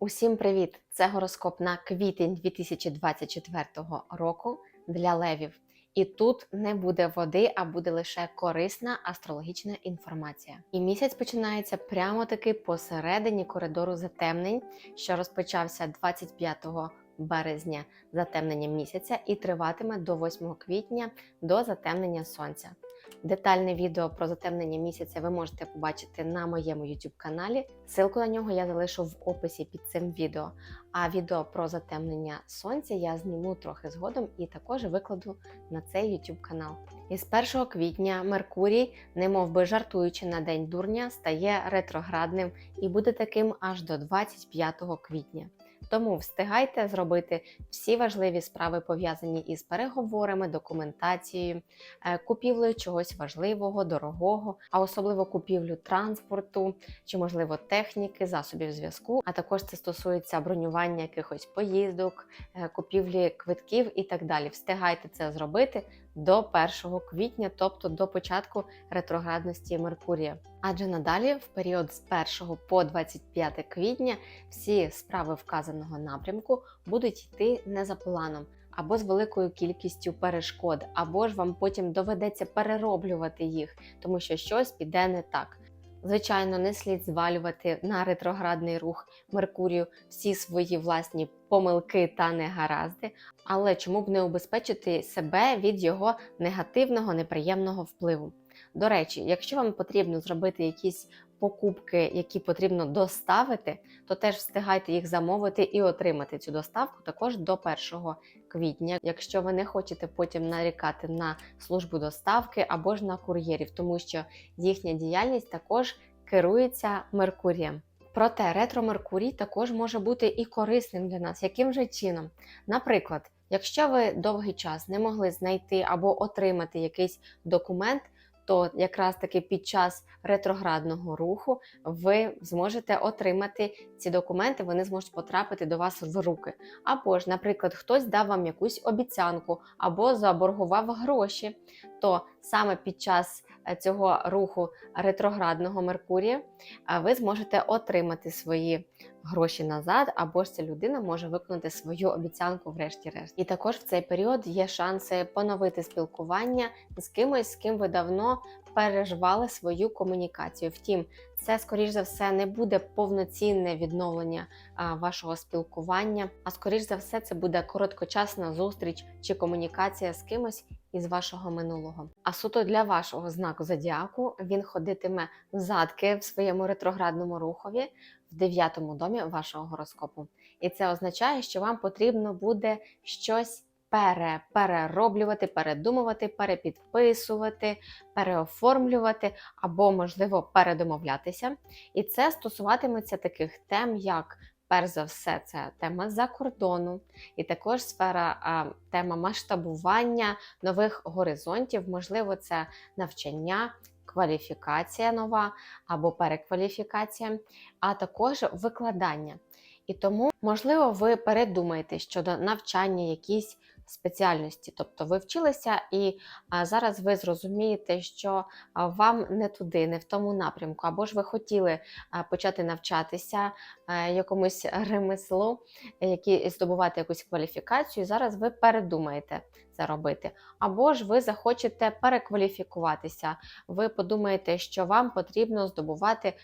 Усім привіт! Це гороскоп на квітень 2024 року для левів. І тут не буде води, а буде лише корисна астрологічна інформація. І місяць починається прямо таки посередині коридору затемнень, що розпочався 25 березня затемнення місяця і триватиме до 8 квітня до затемнення сонця. Детальне відео про затемнення місяця ви можете побачити на моєму YouTube каналі. Силку на нього я залишу в описі під цим відео. А відео про затемнення сонця я зніму трохи згодом і також викладу на цей YouTube канал. Із 1 квітня Меркурій, немов би жартуючи на день дурня, стає ретроградним і буде таким аж до 25 квітня. Тому встигайте зробити всі важливі справи, пов'язані із переговорами, документацією, е, купівлею чогось важливого, дорогого, а особливо купівлю транспорту чи, можливо, техніки, засобів зв'язку. А також це стосується бронювання якихось поїздок, е, купівлі квитків і так далі. Встигайте це зробити до 1 квітня, тобто до початку ретроградності Меркурія. Адже надалі, в період з 1 по 25 квітня, всі справи вказаного напрямку будуть йти не за планом. Або з великою кількістю перешкод, або ж вам потім доведеться перероблювати їх, тому що щось піде не так. Звичайно, не слід звалювати на ретроградний рух Меркурію всі свої власні помилки та негаразди, але чому б не убезпечити себе від його негативного, неприємного впливу? До речі, якщо вам потрібно зробити якісь покупки, які потрібно доставити, то теж встигайте їх замовити і отримати цю доставку також до 1 квітня, якщо ви не хочете потім нарікати на службу доставки або ж на кур'єрів, тому що їхня діяльність також керується Меркурієм. Проте ретро Меркурій також може бути і корисним для нас. Яким же чином? Наприклад, якщо ви довгий час не могли знайти або отримати якийсь документ, то якраз таки під час ретроградного руху ви зможете отримати ці документи, вони зможуть потрапити до вас в руки. Або ж, наприклад, хтось дав вам якусь обіцянку або заборгував гроші, то саме під час е, цього руху ретроградного Меркурія ви зможете отримати свої гроші назад, або ж ця людина може виконати свою обіцянку врешті-решт. І також в цей період є шанси поновити спілкування з кимось, з ким ви давно переживали свою комунікацію. Втім, це, скоріш за все, не буде повноцінне відновлення вашого спілкування, а скоріш за все, це буде короткочасна зустріч чи комунікація з кимось із вашого минулого. А суто для вашого знаку зодіаку він ходитиме задки в своєму ретроградному рухові в дев'ятому домі вашого гороскопу. І це означає, що вам потрібно буде щось пере, перероблювати, передумувати, перепідписувати, переоформлювати або, можливо, передомовлятися. І це стосуватиметься таких тем, як Перш за все, це тема за кордону, і також сфера а, тема масштабування нових горизонтів, можливо, це навчання, кваліфікація нова або перекваліфікація, а також викладання. І тому, можливо, ви передумаєте щодо навчання якісь спеціальності, тобто ви вчилися, і зараз ви зрозумієте, що вам не туди, не в тому напрямку, або ж ви хотіли почати навчатися якомусь ремеслу, які здобувати якусь кваліфікацію. і Зараз ви передумаєте це робити. Або ж ви захочете перекваліфікуватися, ви подумаєте, що вам потрібно здобувати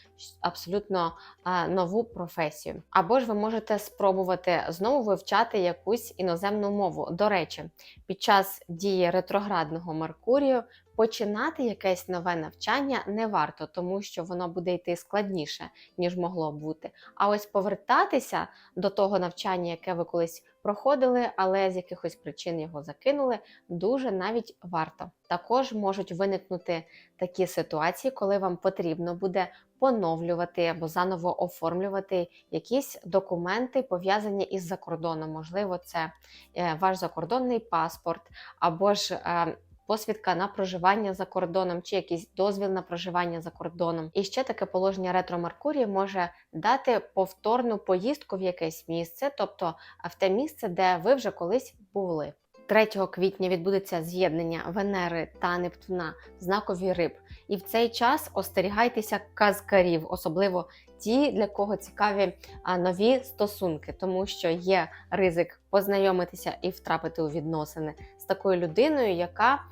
абсолютно а, нову професію. Або ж ви можете спробувати знову вивчати якусь іноземну мову. До речі, під час дії ретроградного Меркурію починати якесь нове навчання не варто, тому що воно буде йти складніше, ніж могло бути. А ось повертатися до того навчання, яке ви колись проходили, але з якихось причин його закинули, дуже навіть варто. Також можуть виникнути такі ситуації, коли вам потрібно буде поновлювати або заново оформлювати якісь документи, пов'язані із закордоном. Можливо, це е, ваш закордонний паспорт, або ж е, посвідка на проживання за кордоном, чи якийсь дозвіл на проживання за кордоном. І ще таке положення ретро Меркурії може дати повторну поїздку в якесь місце, тобто в те місце, де ви вже колись були. 3 квітня відбудеться з'єднання Венери та Нептуна в знакові риб. І в цей час остерігайтеся казкарів, особливо ті, для кого цікаві нові стосунки, тому що є ризик познайомитися і втрапити у відносини з такою людиною, яка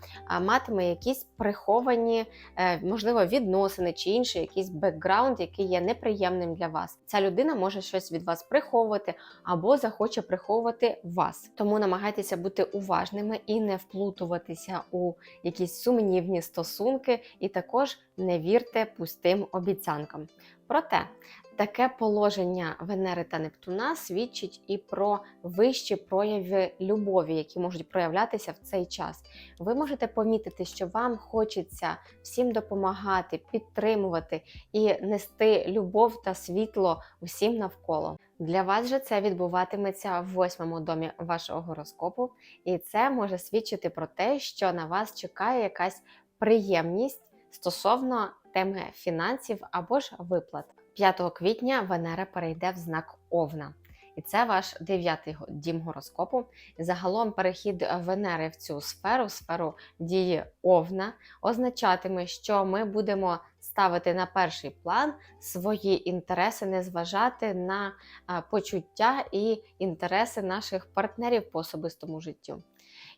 матиме якісь приховані, е, можливо, відносини чи інший якийсь бекграунд, який є неприємним для вас. Ця людина може щось від вас приховувати або захоче приховувати вас. Тому намагайтеся бути уважними і не вплутуватися у якісь сумнівні стосунки, і також не вірте пустим обіцянкам. Проте таке положення Венери та Нептуна свідчить і про вищі прояви любові, які можуть проявлятися в цей час. Ви можете помітити, що вам хочеться всім допомагати, підтримувати і нести любов та світло усім навколо. Для вас же це відбуватиметься в восьмому домі вашого гороскопу, і це може свідчити про те, що на вас чекає якась приємність стосовно теми фінансів або ж виплат. 5 квітня Венера перейде в знак Овна. І це ваш дев'ятий дім гороскопу. Загалом перехід Венери в цю сферу, сферу дії Овна, означатиме, що ми будемо ставити на перший план свої інтереси, не зважати на почуття і інтереси наших партнерів по особистому життю.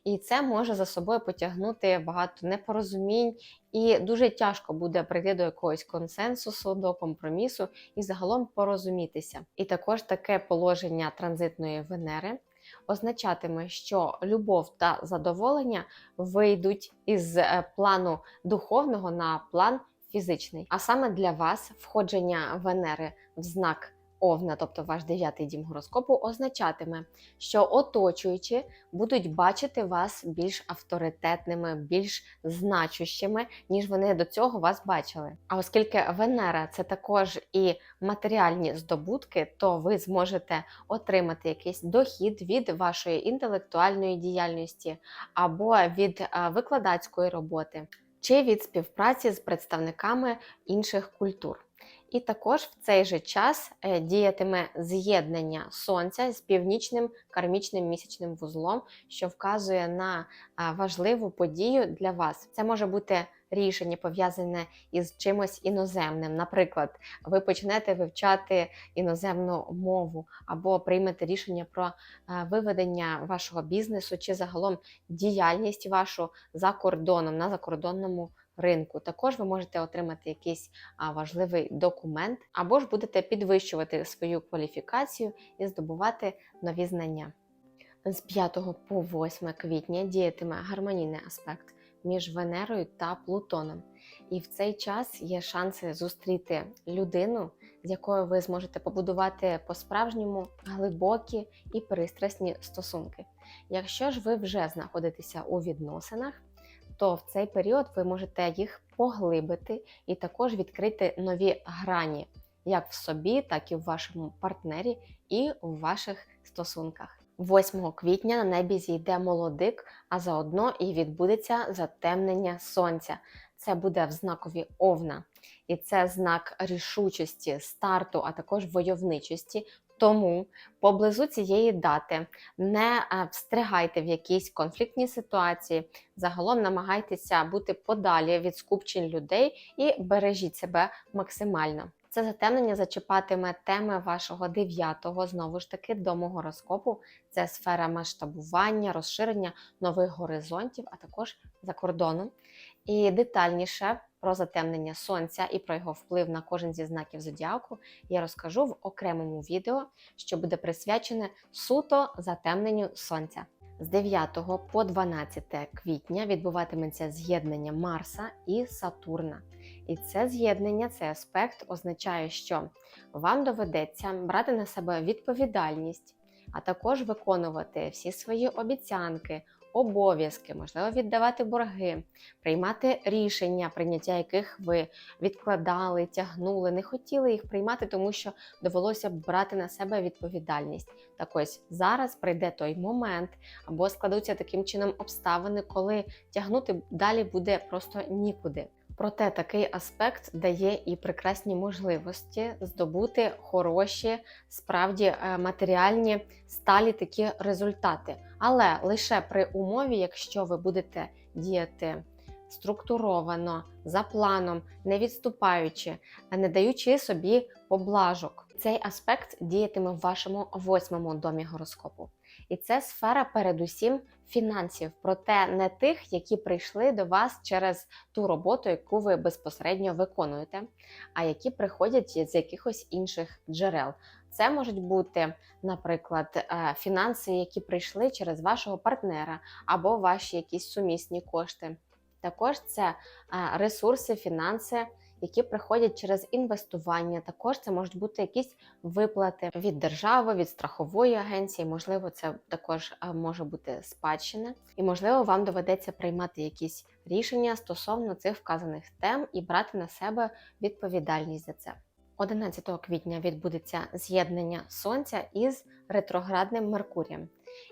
І це може за собою потягнути багато непорозумінь, і дуже тяжко буде прийти до якогось консенсусу, до компромісу і загалом порозумітися. І також таке положення транзитної Венери означатиме, що любов та задоволення вийдуть із е, плану духовного на план фізичний. А саме для вас входження Венери в знак. Овна, тобто ваш дев'ятий дім гороскопу, означатиме, що оточуючі будуть бачити вас більш авторитетними, більш значущими, ніж вони до цього вас бачили. А оскільки Венера це також і матеріальні здобутки, то ви зможете отримати якийсь дохід від вашої інтелектуальної діяльності або від е, викладацької роботи, чи від співпраці з представниками інших культур. І також в цей же час е, діятиме з'єднання сонця з північним кармічним місячним вузлом, що вказує на важливу подію для вас. Це може бути рішення пов'язане із чимось іноземним. Наприклад, ви почнете вивчати іноземну мову або приймете рішення про виведення вашого бізнесу чи загалом діяльність вашу за кордоном на закордонному ринку. Також ви можете отримати якийсь важливий документ, або ж будете підвищувати свою кваліфікацію і здобувати нові знання. З 5 по 8 квітня діятиме гармонійний аспект між Венерою та Плутоном. І в цей час є шанси зустріти людину, з якою ви зможете побудувати по-справжньому глибокі і пристрасні стосунки. Якщо ж ви вже знаходитеся у відносинах, то в цей період ви можете їх поглибити і також відкрити нові грані, як в собі, так і в вашому партнері, і в ваших стосунках. 8 квітня на небі зійде молодик, а заодно і відбудеться затемнення сонця. Це буде в знакові овна, і це знак рішучості, старту, а також войовничості. Тому поблизу цієї дати не е, встрягайте в якісь конфліктні ситуації. Загалом намагайтеся бути подалі від скупчень людей і бережіть себе максимально. Це затемнення зачіпатиме теми вашого дев'ятого, знову ж таки, дому гороскопу. Це сфера масштабування, розширення нових горизонтів, а також за кордоном. І детальніше про затемнення сонця і про його вплив на кожен зі знаків зодіаку я розкажу в окремому відео, що буде присвячене суто затемненню сонця. З 9 по 12 квітня відбуватиметься з'єднання Марса і Сатурна. І це з'єднання, цей аспект означає, що вам доведеться брати на себе відповідальність, а також виконувати всі свої обіцянки, обов'язки, можливо, віддавати борги, приймати рішення, прийняття яких ви відкладали, тягнули, не хотіли їх приймати, тому що довелося брати на себе відповідальність. Так ось зараз прийде той момент, або складуться таким чином обставини, коли тягнути далі буде просто нікуди. Проте такий аспект дає і прекрасні можливості здобути хороші, справді е, матеріальні сталі такі результати. Але лише при умові, якщо ви будете діяти структуровано, за планом, не відступаючи, не даючи собі поблажок. Цей аспект діятиме в вашому восьмому домі гороскопу. І це сфера, передусім, фінансів, проте не тих, які прийшли до вас через ту роботу, яку ви безпосередньо виконуєте, а які приходять з якихось інших джерел. Це можуть бути, наприклад, е, фінанси, які прийшли через вашого партнера, або ваші якісь сумісні кошти. Також це е, ресурси, фінанси, які приходять через інвестування. Також це можуть бути якісь виплати від держави, від страхової агенції. Можливо, це також е, може бути спадщина, і можливо, вам доведеться приймати якісь рішення стосовно цих вказаних тем і брати на себе відповідальність за це. 11 квітня відбудеться з'єднання Сонця із ретроградним Меркурієм.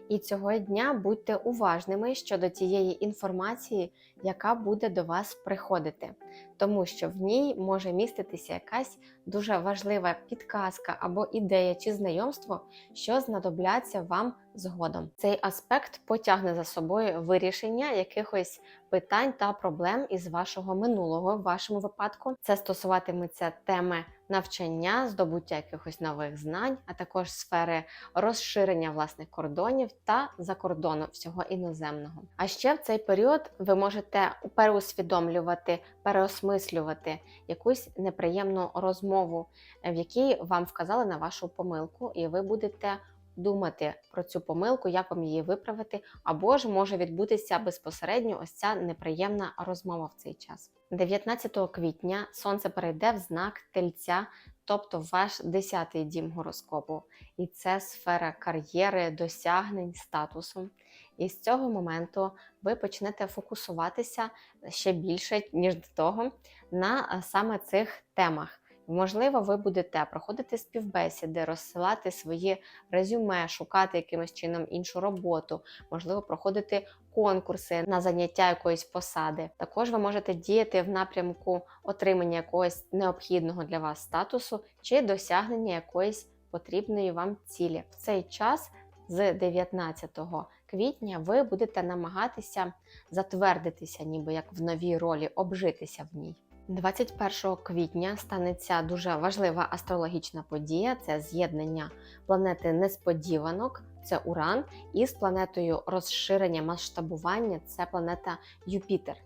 І цього дня будьте уважними щодо тієї інформації, яка буде до вас приходити, тому що в ній може міститися якась дуже важлива підказка або ідея чи знайомство, що знадобляться вам згодом. Цей аспект потягне за собою вирішення якихось питань та проблем із вашого минулого в вашому випадку. Це стосуватиметься теми навчання, здобуття якихось нових знань, а також сфери розширення власних кордонів та закордону всього іноземного. А ще в цей період ви можете переусвідомлювати, переосмислювати якусь неприємну розмову, в якій вам вказали на вашу помилку, і ви будете думати про цю помилку, як вам її виправити, або ж може відбутися безпосередньо ось ця неприємна розмова в цей час. 19 квітня сонце перейде в знак тельця, тобто ваш 10-й дім гороскопу, і це сфера кар'єри, досягнень, статусу. І з цього моменту ви почнете фокусуватися ще більше, ніж до того, на е, саме цих темах. Можливо, ви будете проходити співбесіди, розсилати свої резюме, шукати якимось чином іншу роботу, можливо, проходити конкурси на заняття якоїсь посади. Також ви можете діяти в напрямку отримання якогось необхідного для вас статусу чи досягнення якоїсь потрібної вам цілі. В цей час з 19 квітня ви будете намагатися затвердитися, ніби як в новій ролі, обжитися в ній. 21 квітня станеться дуже важлива астрологічна подія це з'єднання планети несподіванок, це Уран, із планетою розширення масштабування це планета Юпітер.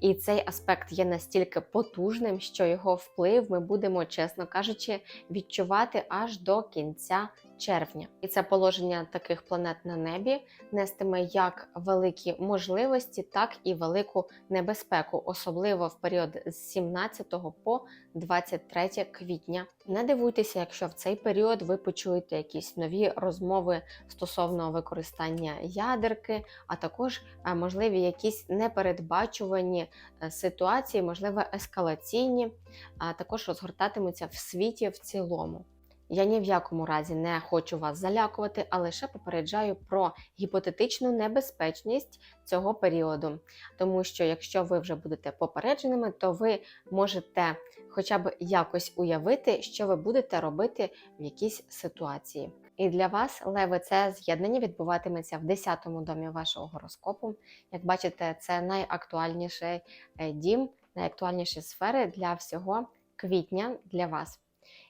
І цей аспект є настільки потужним, що його вплив ми будемо, чесно кажучи, відчувати аж до кінця червня. І це положення таких планет на небі нестиме як великі можливості, так і велику небезпеку, особливо в період з 17 по 23 квітня. Не дивуйтеся, якщо в цей період ви почуєте якісь нові розмови стосовно використання ядерки, а також е, можливі якісь непередбачувані е, ситуації, можливо, ескалаційні, а також розгортатимуться в світі в цілому. Я ні в якому разі не хочу вас залякувати, а лише попереджаю про гіпотетичну небезпечність цього періоду. Тому що, якщо ви вже будете попередженими, то ви можете хоча б якось уявити, що ви будете робити в якійсь ситуації. І для вас, леви, це з'єднання відбуватиметься в 10-му домі вашого гороскопу. Як бачите, це найактуальніший е, дім, найактуальніші сфери для всього квітня для вас.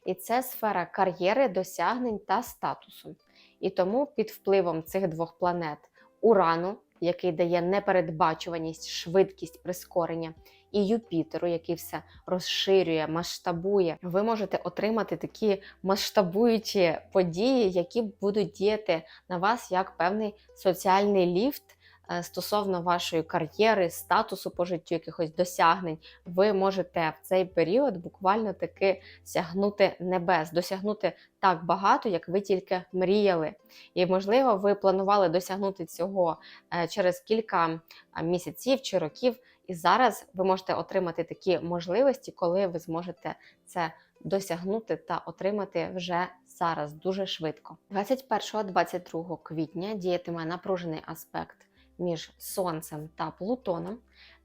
І це сфера кар'єри, досягнень та статусу. І тому під впливом цих двох планет Урану, який дає непередбачуваність, швидкість прискорення, і Юпітеру, який все розширює, масштабує, ви можете отримати такі масштабуючі події, які будуть діяти на вас як певний соціальний ліфт. Е, Стосовно вашої кар'єри, статусу по життю, якихось досягнень, ви можете в цей період буквально таки сягнути небес, досягнути так багато, як ви тільки мріяли. І, можливо, ви планували досягнути цього е, через кілька е, місяців чи років. І зараз ви можете отримати такі можливості, коли ви зможете це досягнути та отримати вже зараз дуже швидко. 21-22 квітня діятиме напружений аспект між Сонцем та Плутоном.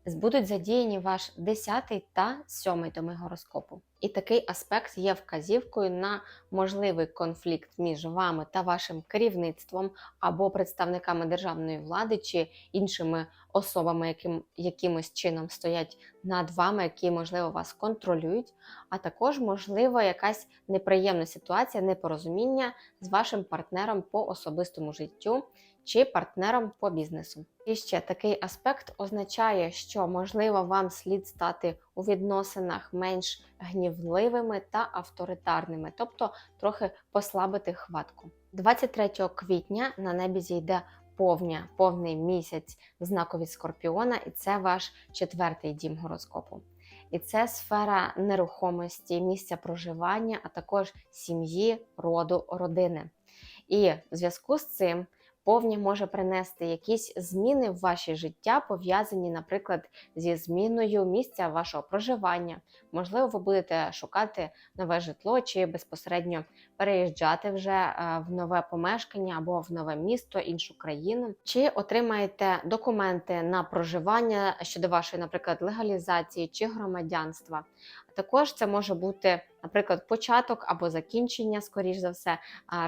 Будуть задіяні ваш 10 та 7 доми гороскопу. І такий аспект є вказівкою на можливий конфлікт між вами та вашим керівництвом або представниками державної влади чи іншими особами, яким якимось чином стоять над вами, які можливо вас контролюють. А також можливо якась неприємна ситуація, непорозуміння з вашим партнером по особистому життю чи партнером по бізнесу. І ще такий аспект означає, що можливо вам слід стати у відносинах менш гнівливими та авторитарними, тобто трохи послабити хватку. 23 квітня на небі зійде повня, повний місяць в знакові Скорпіона, і це ваш четвертий дім гороскопу. І це сфера нерухомості, місця проживання, а також сім'ї, роду, родини. І в зв'язку з цим повня може принести якісь зміни в ваші життя, пов'язані, наприклад, зі зміною місця вашого проживання. Можливо, ви будете шукати нове житло чи безпосередньо переїжджати вже е, в нове помешкання або в нове місто, іншу країну, чи отримаєте документи на проживання щодо вашої, наприклад, легалізації чи громадянства. Також це може бути, наприклад, початок або закінчення, скоріш за все,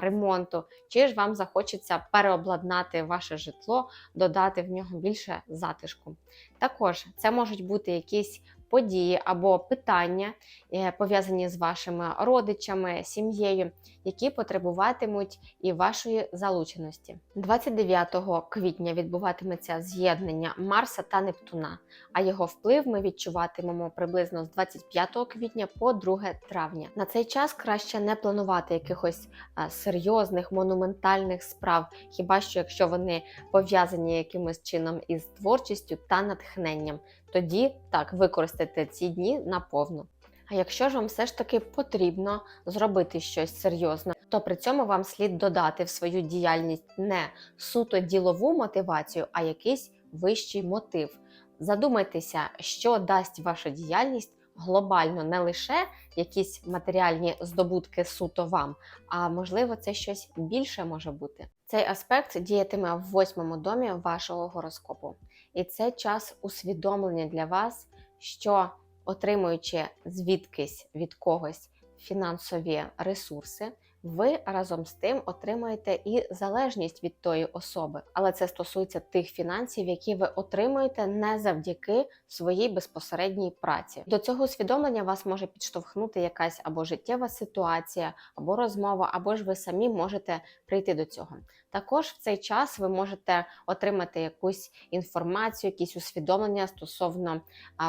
ремонту, чи ж вам захочеться переобладнати ваше житло, додати в нього більше затишку. Також це можуть бути якісь події або питання, е, пов'язані з вашими родичами, сім'єю, які потребуватимуть і вашої залученості. 29 квітня відбуватиметься з'єднання Марса та Нептуна, а його вплив ми відчуватимемо приблизно з 25 квітня по 2 травня. На цей час краще не планувати якихось серйозних монументальних справ, хіба що якщо вони пов'язані якимось чином із творчістю та натхненням. Тоді так використайте ці дні наповну. А якщо ж вам все ж таки потрібно зробити щось серйозне, то при цьому вам слід додати в свою діяльність не суто ділову мотивацію, а якийсь вищий мотив. Задумайтеся, що дасть ваша діяльність глобально не лише якісь матеріальні здобутки суто вам, а можливо, це щось більше може бути. Цей аспект діятиме в восьмому домі вашого гороскопу, і це час усвідомлення для вас, що отримуючи звідкись від когось фінансові ресурси, ви разом з тим отримаєте і залежність від тої особи, але це стосується тих фінансів, які ви отримуєте не завдяки своїй безпосередній праці. До цього усвідомлення вас може підштовхнути якась або життєва ситуація, або розмова, або ж ви самі можете прийти до цього. Також в цей час ви можете отримати якусь інформацію, якісь усвідомлення стосовно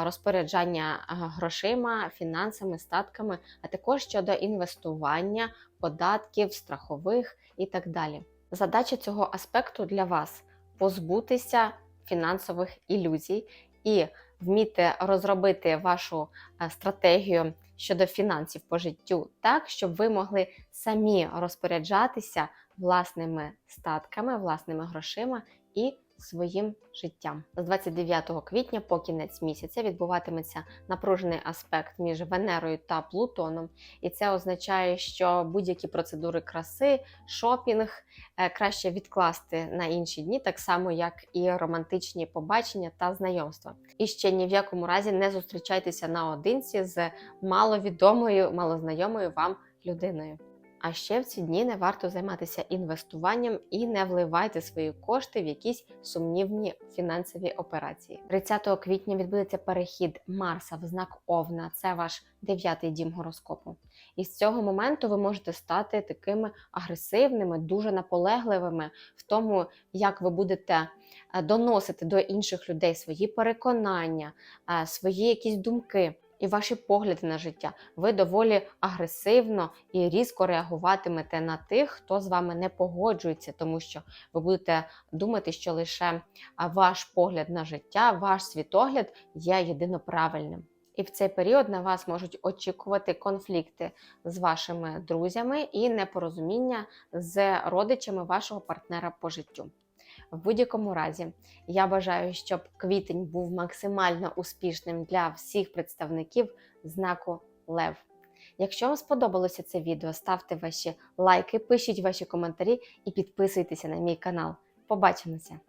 розпоряджання грошима, фінансами, статками, а також щодо інвестування, податків, страхових і так далі. Задача цього аспекту для вас позбутися фінансових ілюзій і вміти розробити вашу стратегію щодо фінансів по життю так, щоб ви могли самі розпоряджатися власними статками, власними грошима і своїм життям. З 29 квітня по кінець місяця відбуватиметься напружений аспект між Венерою та Плутоном, і це означає, що будь-які процедури краси, шопінг е, краще відкласти на інші дні, так само як і романтичні побачення та знайомства. І ще ні в якому разі не зустрічайтеся наодинці з маловідомою, малознайомою вам людиною. А ще в ці дні не варто займатися інвестуванням і не вливайте свої кошти в якісь сумнівні фінансові операції. 30 квітня відбудеться перехід Марса в знак Овна, це ваш дев'ятий дім гороскопу. І з цього моменту ви можете стати такими агресивними, дуже наполегливими в тому, як ви будете е, доносити до інших людей свої переконання, е, свої якісь думки і ваші погляди на життя. Ви доволі агресивно і різко реагуватимете на тих, хто з вами не погоджується, тому що ви будете думати, що лише ваш погляд на життя, ваш світогляд є єдиноправильним. І в цей період на вас можуть очікувати конфлікти з вашими друзями і непорозуміння з родичами вашого партнера по життю. В будь-якому разі, я бажаю, щоб квітень був максимально успішним для всіх представників знаку Лев. Якщо вам сподобалося це відео, ставте ваші лайки, пишіть ваші коментарі і підписуйтеся на мій канал. Побачимося!